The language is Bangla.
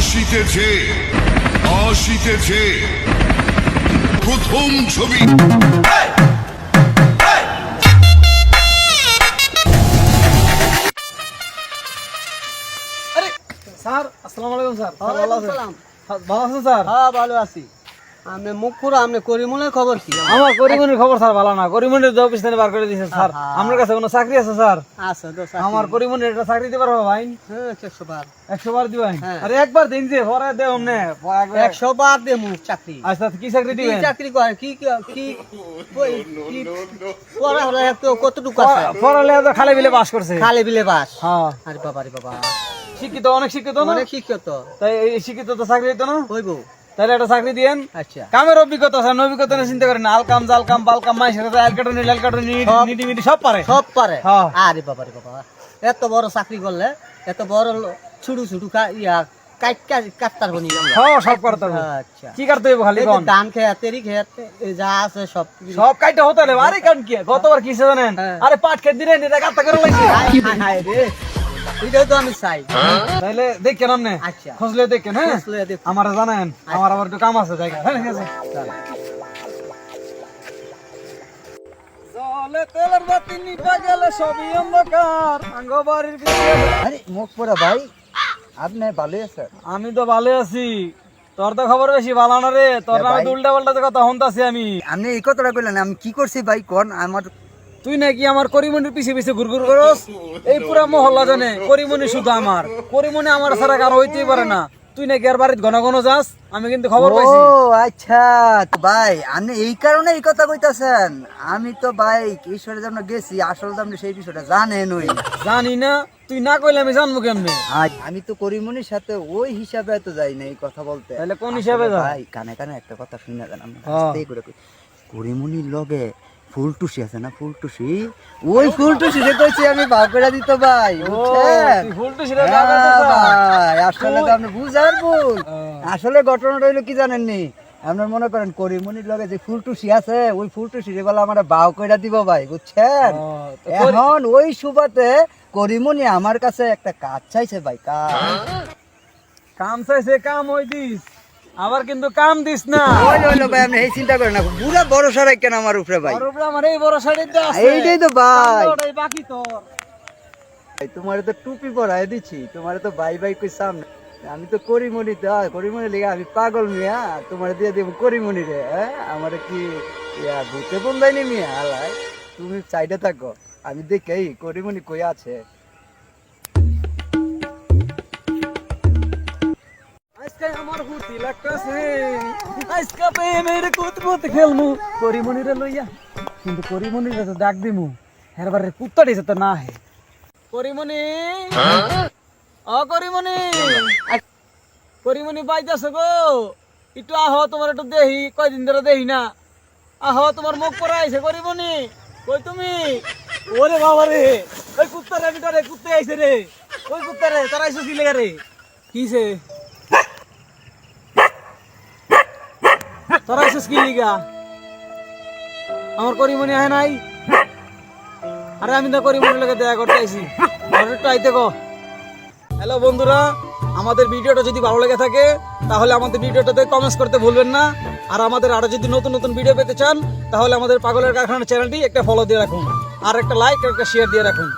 আসিতেছে আসিতেছে প্রথম ছবি। আরে স্যার আসসালামু আলাইকুম স্যার। ভালো আছেন স্যার? হ্যাঁ ভালো আছি। আপনি মুখ পুরো আপনি করিমুলের খবর কি? আমার খবর স্যার ভালো না। অফিস থেকে বার করে দিয়েছে স্যার। আপনার কাছে কোনো চাকরি আছে স্যার? আছে তো আমার একটা চাকরি দিতে পারব ভাই? হ্যাঁ একশো বার। একশো বার দিবেন? হ্যাঁ। আরে একবার দিন যে পরে নে। একশো বার দে মুখ চাকরি। আচ্ছা কি চাকরি কি দিবেন? চাকরি করে কি কি- পড়া হলো কতটুকু আছে? পড়ালে তো খালি বিলে পাস করছে। খালে বিলে বাস? হ্যাঁ। আরে বাবা রে বাবা। শিক্ষিত অনেক শিক্ষিত অনেক শিক্ষিত। তাই এই শিক্ষিত তো চাকরি হইতো না? হইব। তাহলে একটা চাকরি দিয়েন। আচ্ছা। কামের অভিজ্ঞতা আছে অভিজ্ঞতা নিয়ে চিন্তা করেন আল কাম জাল কাম বাল কাম মাই আল কাটুনি লাল কাটুনি সব। পারে। সব পারে। হ্যাঁ। আরে বাবা রে বাবা। এত বড় চাকরি করলে এত বড় ছুটু ছুটু কা- ইয়া কাট কাটতার বনি হ্যাঁ সব আচ্ছা। কি করতে হবে খালি কোন? ধান খেত তেরি খেত যা আছে সব হতে আরে কি? গতবার কি জানেন? হ্যাঁ। আরে পাট খেত দিলেন এটা করে লাগছে। হায় হায় হায় রে। এটাই তো আমি চাই। তাহলে দেখেন আপনি আচ্ছা। দেখেন হ্যাঁ? আমার জানেন আমার আবার একটু কাম আছে জায়গা। হ্যাঁ ঠিক আছে। জলে তেলের বাতি নিভা গেলে সবই অন্ধকার আঙ্গ বাড়ির ভিতরে। আরে মুখ পোড়া ভাই আপনি ভালোই আছেন? আমি তো ভালো আছি। তোর তো খবর বেশি ভালো না রে। তোর উল্টা পাল্টা কথা হন্তাছি আমি। আপনি এই কথাটা কইলেন আমি কি করছি ভাই কোন? আমার তুই নাকি আমার করিমনির পিছে পিছে ঘুরঘুর করস? এই পুরা মহল্লা জানে করিমনি শুধু আমার। করিমনি আমার ছাড়া কারও হইতেই পারে না। তুই নাকি আর বাড়িতে ঘন ঘন যাস? আমি কিন্তু খবর ও আচ্ছা ভাই আপনি এই কারণে এই কথা কইতাছেন। আমি তো ভাই ঈশ্বরের জন্য গেছি আসলে তো আপনি সেই বিষয়টা জানেনই। না জানি না তুই না কইলে আমি জানব কেমনে? আমি তো করিমনির সাথে ওই হিসাবে তো যাই না এই কথা বলতে। তাহলে কোন হিসাবে আসলে যা ভাই কানে কানে একটা কথা শুনে হ্যাঁ। আস্তেই করে করিমনির লগে ফুলটুসি আছে না? ফুলটুসি? ওই ফুলটুসি যে কইছি আমি ভাব করে দিত ভাই বুঝছেন? তুই ফুলটু সিরে হ্যাঁ ভাই, আসলে তো আপনি বুঝার ভুল। আসলে ঘটনাটা হইল কি জানেননি? আপনার মনে করেন করিমনির লগে যে ফুলটুসি আছে ওই ফুলটুসি বলে আমার বাও কইরা দিব ভাই বুঝছেন? এখন ওই সুবাতে করিমনি আমার কাছে একটা কাজ চাইছে ভাই কাজ। কাম চাইছে কাম হই দিস। আবার কিন্তু কাম দিস না। ওই হইল ভাই আপনি এই চিন্তা করেন না। পুরা বড় সরাই কেন আমার উপরে ভাই। ওর উপরে আমার এই বড় শাড়িতে আছে। এইটাই তো ভাই। ওটাই বাকি তোর তোমার তো টুপি পরাই দিছি। তোমার তো ভাই ভাই কই সামনে। আমি তো করিমনি তো করিমনি লেগে আমি পাগল মিয়া। তোমার দিয়ে দেব করিমনি রে হ্যাঁ? আমার কি ইয়া ভূতে বন্ধাইনি মিয়া? আলাই তুমি সাইডে থাকো। আমি দেখেই করিমনি কই আছে? হুতি লাগতাছে। আজকে প্রেমের কুতকুত খেলমু। করিমনিরে লইয়া। কিন্তু করিমনিরে তো ডাক দিমু। হেরবারে কুত্তা দিছে তো না হে করিমনি ও করিমনি করিমনি পাইতাছ গো। একটু আহ তোমার একটু দেহি। কয়দিন ধরে দেহি না। আহ তোমার মুখ পরে আইছে করিমনি কই তুমি? ওরে বাবা রে। ওই কুত্তা রে কুত্তে আইছে রে। ওই কুত্তা রে তারা রে কিছে তোরা এসেছিস কি লিগা? আমার করিমনি আহে নাই? আরে আমি তো করিমনি লোকে দেখা করতে আইছি। আর আইতে গো হ্যালো বন্ধুরা, আমাদের ভিডিওটা যদি ভালো লেগে থাকে, তাহলে আমাদের ভিডিওটাতে কমেন্টস করতে ভুলবেন না। আর আমাদের আরও যদি নতুন নতুন ভিডিও পেতে চান, তাহলে আমাদের পাগলের কারখানার চ্যানেলটি একটা ফলো দিয়ে রাখুন। আর একটা লাইক আর একটা শেয়ার দিয়ে রাখুন।